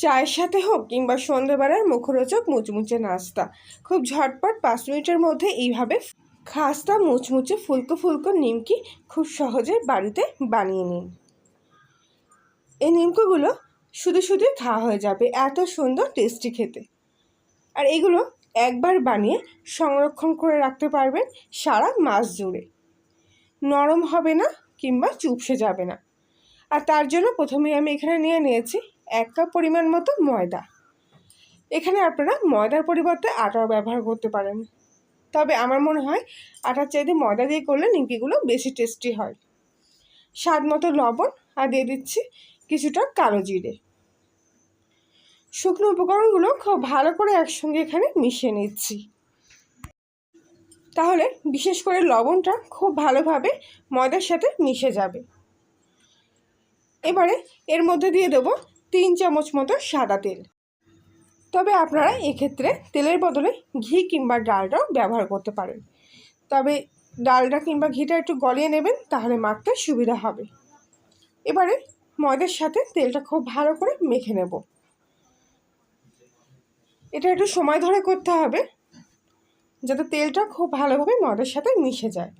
চায়ের সাথে হোক কিংবা সন্ধ্যেবেলার মুখরোচক মুচমুচে নাস্তা। খুব ঝটপট পাঁচ মিনিটের মধ্যে এইভাবে খাস্তা মুচমুচে ফুলকো ফুলকো নিমকি খুব সহজে বাড়িতে বানিয়ে নিন। এই নিমকিগুলো শুধু শুধু খাওয়া হয়ে যাবে, এত সুন্দর, টেস্টি খেতে। আর এগুলো একবার বানিয়ে সংরক্ষণ করে রাখতে পারবেন সারা মাস জুড়ে। নরম হবে না কিংবা চুপসে যাবে না। আর তার জন্য প্রথমেই আমি এখানে নিয়ে নিয়েছি এক কাপ পরিমাণ মতো ময়দা। এখানে আপনারা ময়দার পরিবর্তে আটাও ব্যবহার করতে পারেন। তবে আমার মনে হয় আটার চাইতে ময়দা দিয়ে করলে নিমকিগুলো বেশি টেস্টি হয়। স্বাদ মতো লবণ আর দিয়ে দিচ্ছি কিছুটা কালো জিরে। শুকনো উপকরণগুলো খুব ভালো করে একসঙ্গে এখানে মিশিয়ে নিচ্ছি। তাহলে বিশেষ করে লবণটা খুব ভালোভাবে ময়দার সাথে মিশে যাবে। এবারে এর মধ্যে দিয়ে দেবো তিন চামচ মতো সাদা তেল। তবে আপনারা এক্ষেত্রে তেলের বদলে ঘি কিংবা ডালটাও ব্যবহার করতে পারেন। তবে ডালটা কিংবা ঘিটা একটু গলিয়ে নেবেন, তাহলে মাখতে সুবিধা হবে। এবারে ময়দার সাথে তেলটা খুব ভালো করে মেখে নেব। এটা একটু সময় ধরে করতে হবে, যাতে তেলটা খুব ভালোভাবে ময়দার সাথে মিশে যায়।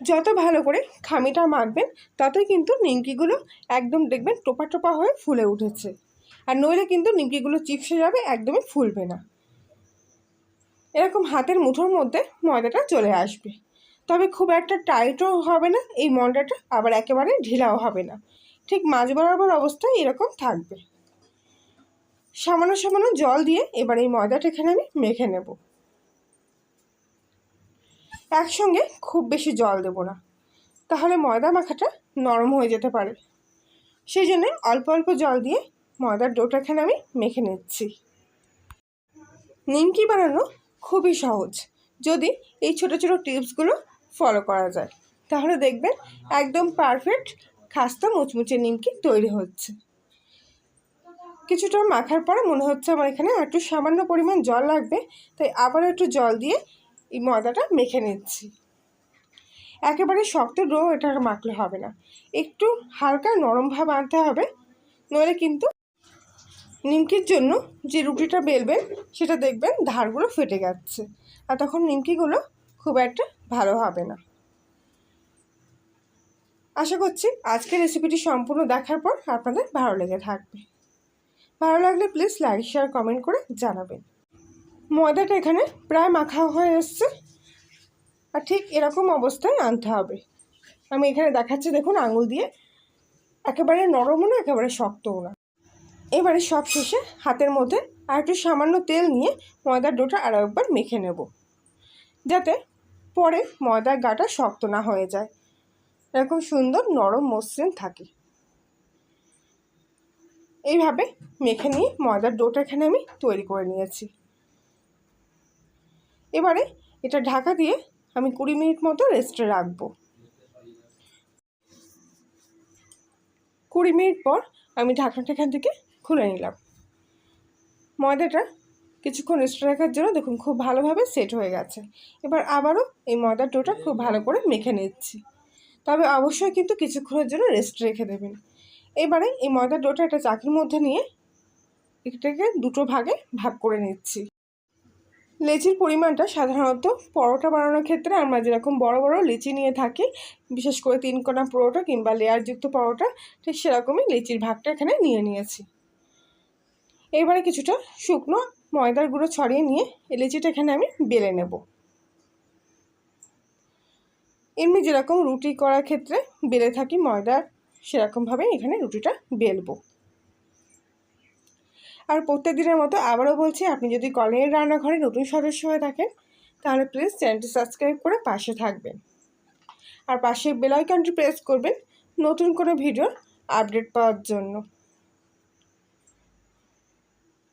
যত ভালো করে খামিটা মাখবেন, ততই কিন্তু নিমকিগুলো একদম দেখবেন টোপা টোপা হয়ে ফুলে উঠেছে। আর নইলে কিন্তু নিমকিগুলো চিপসে যাবে, একদমই ফুলবে না। এরকম হাতের মুঠোর মধ্যে ময়দাটা চলে আসবে। তবে খুব একটা টাইটও হবে না, এই ময়দাটা আবার একেবারে ঢিলাও হবে না। ঠিক মাঝ বরাবর অবস্থায় এরকম থাকবে। সামান্য সামান্য জল দিয়ে এবার এই ময়দাটা এখানে আমি মেখে নেব। একসঙ্গে খুব বেশি জল দেব না। তাহলে ময়দা মাখাটা নরম হয়ে যেতে পারে। সেই জন্যে অল্প অল্প জল দিয়ে ময়দার ডোটা এখানে আমি মেখে নিচ্ছি। নিমকি বানানো খুবই সহজ। যদি এই ছোটো ছোটো টিপসগুলো ফলো করা যায়, তাহলে দেখবেন একদম পারফেক্ট খাস্তা মুচমুচে নিমকি তৈরি হচ্ছে। কিছুটা মাখার পরে মনে হচ্ছে আমার এখানে একটু সামান্য পরিমাণ জল লাগবে, তাই আবার একটু জল দিয়ে এই ময়দাটা মেখে নিচ্ছি। একেবারে শক্ত ডো এটা মাখলে হবে না। একটু হালকা নরম ভাব আনতে হবে, নইলে কিন্তু নিমকির জন্য যে রুটিটা বেলবেন সেটা দেখবেন ধারগুলো ফেটে যাচ্ছে আর তখন নিমকিগুলো খুব একটা ভালো হবে না। আশা করছি আজকের রেসিপিটি সম্পূর্ণ দেখার পর আপনাদের ভালো লেগে থাকবে। ভালো লাগলে প্লিজ লাইক, শেয়ার, কমেন্ট করে জানাবেন। ময়দাটা এখানে প্রায় মাখা হয়ে এসছে। আর ঠিক এরকম অবস্থায় আনতে হবে। আমি এখানে দেখাচ্ছি, দেখুন, আঙুল দিয়ে। একেবারে নরমও না, একেবারে শক্তও না। এবারে সব শেষে হাতের মধ্যে আর একটু সামান্য তেল নিয়ে ময়দার ডোটা আরও একবার মেখে নেব। যাতে পরে ময়দার গাটা শক্ত না হয়ে যায়। এরকম সুন্দর নরম মসৃণ থাকে। এইভাবে মেখে নিয়ে ময়দার ডোটা এখানে আমি তৈরি করে নিয়েছি। এবারে এটা ঢাকা দিয়ে আমি কুড়ি মিনিট মতো রেস্টে রাখব। কুড়ি মিনিট পর আমি ঢাকনাটা এখান থেকে খুলে নিলাম। ময়দাটা কিছুক্ষণ রেস্টে রাখার জন্য দেখুন খুব ভালোভাবে সেট হয়ে গেছে। এবার আবারও এই ময়দার ডোটা খুব ভালো করে মেখে নিচ্ছি। তবে অবশ্যই কিন্তু কিছুক্ষণের জন্য রেস্ট রেখে দেবেন। এবারে এই ময়দার ডোটা একটা চাকির মধ্যে নিয়ে এটাকে দুটো ভাগে ভাগ করে নিচ্ছি। লেচির পরিমাণটা সাধারণত পরোটা বানানোর ক্ষেত্রে আমরা যেরকম বড় বড় লিচি নিয়ে থাকি, বিশেষ করে তিন কোনা পরোটা কিংবা লেয়ারযুক্ত পরোটা, ঠিক সেরকমই লিচির ভাগটা এখানে নিয়ে নিয়েছি। এবারে কিছুটা শুকনো ময়দার গুঁড়ো ছড়িয়ে নিয়ে এই লিচিটা এখানে আমি বেলে নেব। এমনি যেরকম রুটি করার ক্ষেত্রে বেলে থাকি ময়দার সেরকমভাবে এখানে রুটিটা বেলবো। আর প্রত্যেক দিনের মতো আবারও বলছি, আপনি যদি কলের রান্নাঘরে নতুন সদস্য হয়ে থাকেন, তাহলে প্লিজ চ্যানেলটি সাবস্ক্রাইব করে পাশে থাকবেন। আর পাশে বেলাইকনটি প্রেস করবেন নতুন কোনো ভিডিওর আপডেট পাওয়ার জন্য।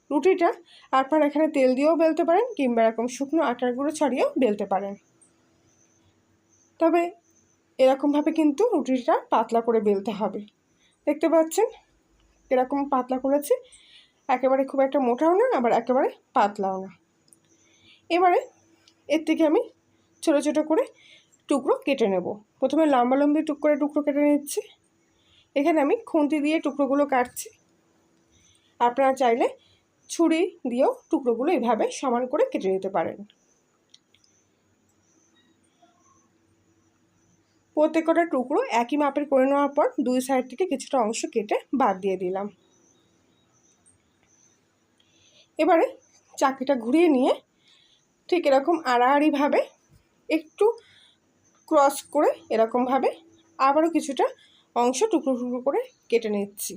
রুটিটা আপনারা এখানে তেল দিয়েও বেলতে পারেন, কিংবা এরকম শুকনো আটার গুঁড়ো ছড়িয়েও বেলতে পারেন। তবে এরকমভাবে কিন্তু রুটিটা পাতলা করে বেলতে হবে। দেখতে পাচ্ছেন? এরকম পাতলা করেছি একেবারে খুব একটা মোটাও না, আবার একেবারে পাতলাও না। এবারে এর থেকে আমি ছোটো ছোটো করে টুকরো কেটে নেব। প্রথমে লম্বা লম্বি টুক করে টুকরো কেটে নিচ্ছি। এখানে আমি খুন্তি দিয়ে টুকরোগুলো কাটছি। আপনারা চাইলে ছুরি দিয়েও টুকরোগুলো এভাবে সমান করে কেটে নিতে পারেন। প্রত্যেকটা টুকরো একই মাপের করে নেওয়ার পর দুই সাইড থেকে কিছুটা অংশ কেটে বাদ দিয়ে দিলাম। এবারে চাকিটা ঘুরিয়ে নিয়ে ঠিক এরকম আড়াআড়িভাবে একটু ক্রস করে এরকমভাবে আবারও কিছুটা অংশ টুকরো টুকরো করে কেটে নিচ্ছি।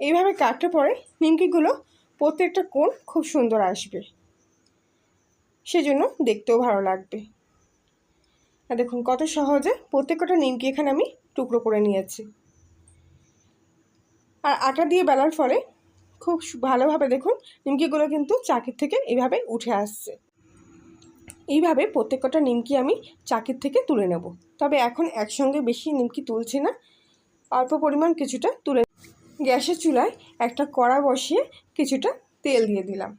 এইভাবে কাটতে পরে নিমকিগুলো প্রত্যেকটা কোণ খুব সুন্দর আসবে। সেজন্য দেখতেও ভালো লাগবে। আর দেখুন কত সহজে প্রত্যেকটা নিমকি এখানে আমি টুকরো করে নিয়েছি। আর আটা দিয়ে বেলার ফলে খুব ভালোভাবে দেখুন, নিমকিগুলো কিন্তু চাকির থেকে এইভাবে উঠে আসছে। এইভাবে প্রত্যেকটা নিমকি আমি চাকির থেকে তুলে নেব। তবে এখন একসঙ্গে বেশি নিমকি তুলছি না, অল্প পরিমাণ কিছুটা তুলে গ্যাসের চুলায় একটা কড়া বসিয়ে কিছুটা তেল দিয়ে দিলাম।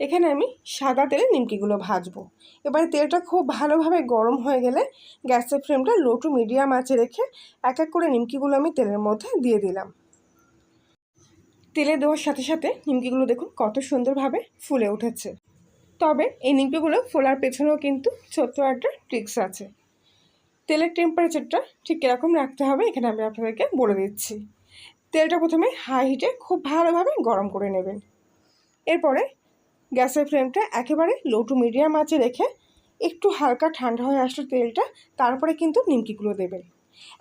এখানে আমি সাদা তেলে নিমকিগুলো ভাজবো। এবারে তেলটা খুব ভালোভাবে গরম হয়ে গেলে গ্যাসের ফ্লেমটা লো টু মিডিয়াম আঁচে রেখে এক এক করে নিমকিগুলো আমি তেলের মধ্যে দিয়ে দিলাম। তেলে দেওয়ার সাথে সাথে নিমকিগুলো দেখুন কত সুন্দরভাবে ফুলে উঠেছে। তবে এই নিমকিগুলো ফোলার পেছনেও কিন্তু ছোট্ট একটা ট্রিক্স আছে। তেলের টেম্পারেচারটা ঠিক কীরকম রাখতে হবে এখানে আমি আপনাদেরকে বলে দিচ্ছি। তেলটা প্রথমে হাই হিটে খুব ভালোভাবে গরম করে নেবেন। এরপরে গ্যাসের ফ্লেমটা একেবারে লো টু মিডিয়াম আঁচে রেখে একটু হালকা ঠান্ডা হয়ে আসলো তেলটা তারপরে কিন্তু নিমকিগুলো দেবেন।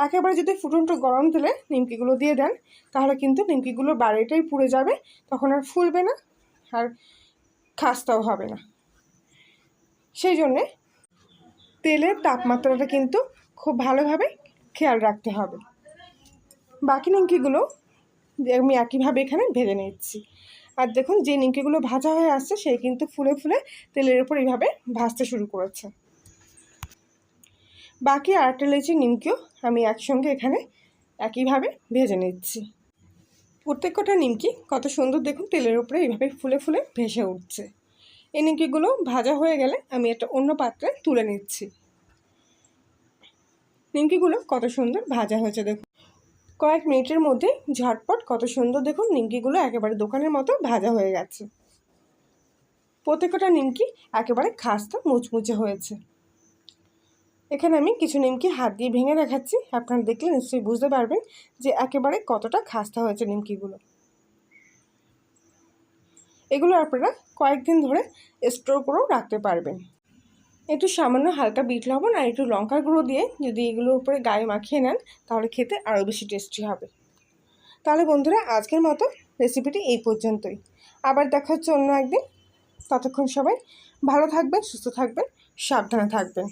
একেবারে যদি ফুটন্ত গরম তেলে নিমকিগুলো দিয়ে দেন, তাহলে কিন্তু নিমকিগুলো বাড়িটাই পুড়ে যাবে, তখন আর ফুলবে না, আর খাস্তাও হবে না। সেই জন্যে তেলের তাপমাত্রাটা কিন্তু খুব ভালোভাবে খেয়াল রাখতে হবে। বাকি নিমকিগুলো আমি একইভাবে এখানে ভেজে নিচ্ছি। আর দেখুন, যে নিমকিগুলো ভাজা হয়ে আসছে, সে কিন্তু ফুলে ফুলে তেলের উপর এইভাবে ভাজতে শুরু করেছে। বাকি আরেকটা লেচি নিমকিও আমি একসঙ্গে এখানে একইভাবে ভেজে নিচ্ছি। প্রত্যেকটা নিমকি কত সুন্দর দেখুন, তেলের উপরে এইভাবে ফুলে ফুলে ভেসে উঠছে। এই নিমকিগুলো ভাজা হয়ে গেলে আমি একটা অন্য পাত্রে তুলে নিচ্ছি। নিমকিগুলো কত সুন্দর ভাজা হয়েছে দেখুন। কয়েক মিনিটের মধ্যে ঝটপট কত সুন্দর দেখুন, নিমকিগুলো একেবারে দোকানের মতো ভাজা হয়ে গেছে। প্রত্যেকটা নিমকি একেবারে খাস্তা মুচমুচে হয়েছে। এখানে আমি কিছু নিমকি হাত দিয়ে ভেঙে দেখাচ্ছি। আপনারা দেখলে নিশ্চয়ই বুঝতে পারবেন যে একেবারে কতটা খাস্তা হয়েছে নিমকিগুলো। এগুলো আপনারা কয়েকদিন ধরে স্টোর করেও রাখতে পারবেন। একটু সামান্য হালকা বিট লবণ আর একটু লঙ্কার গুঁড়ো দিয়ে যদি এগুলোর উপরে গায়ে মাখিয়ে নেন, তাহলে খেতে আরও বেশি টেস্টি হবে। তাহলে বন্ধুরা, আজকের মতো রেসিপিটি এই পর্যন্তই। আবার দেখা হচ্ছে অন্য একদিন। ততক্ষণ সবাই ভালো থাকবেন, সুস্থ থাকবেন, সাবধানে থাকবেন।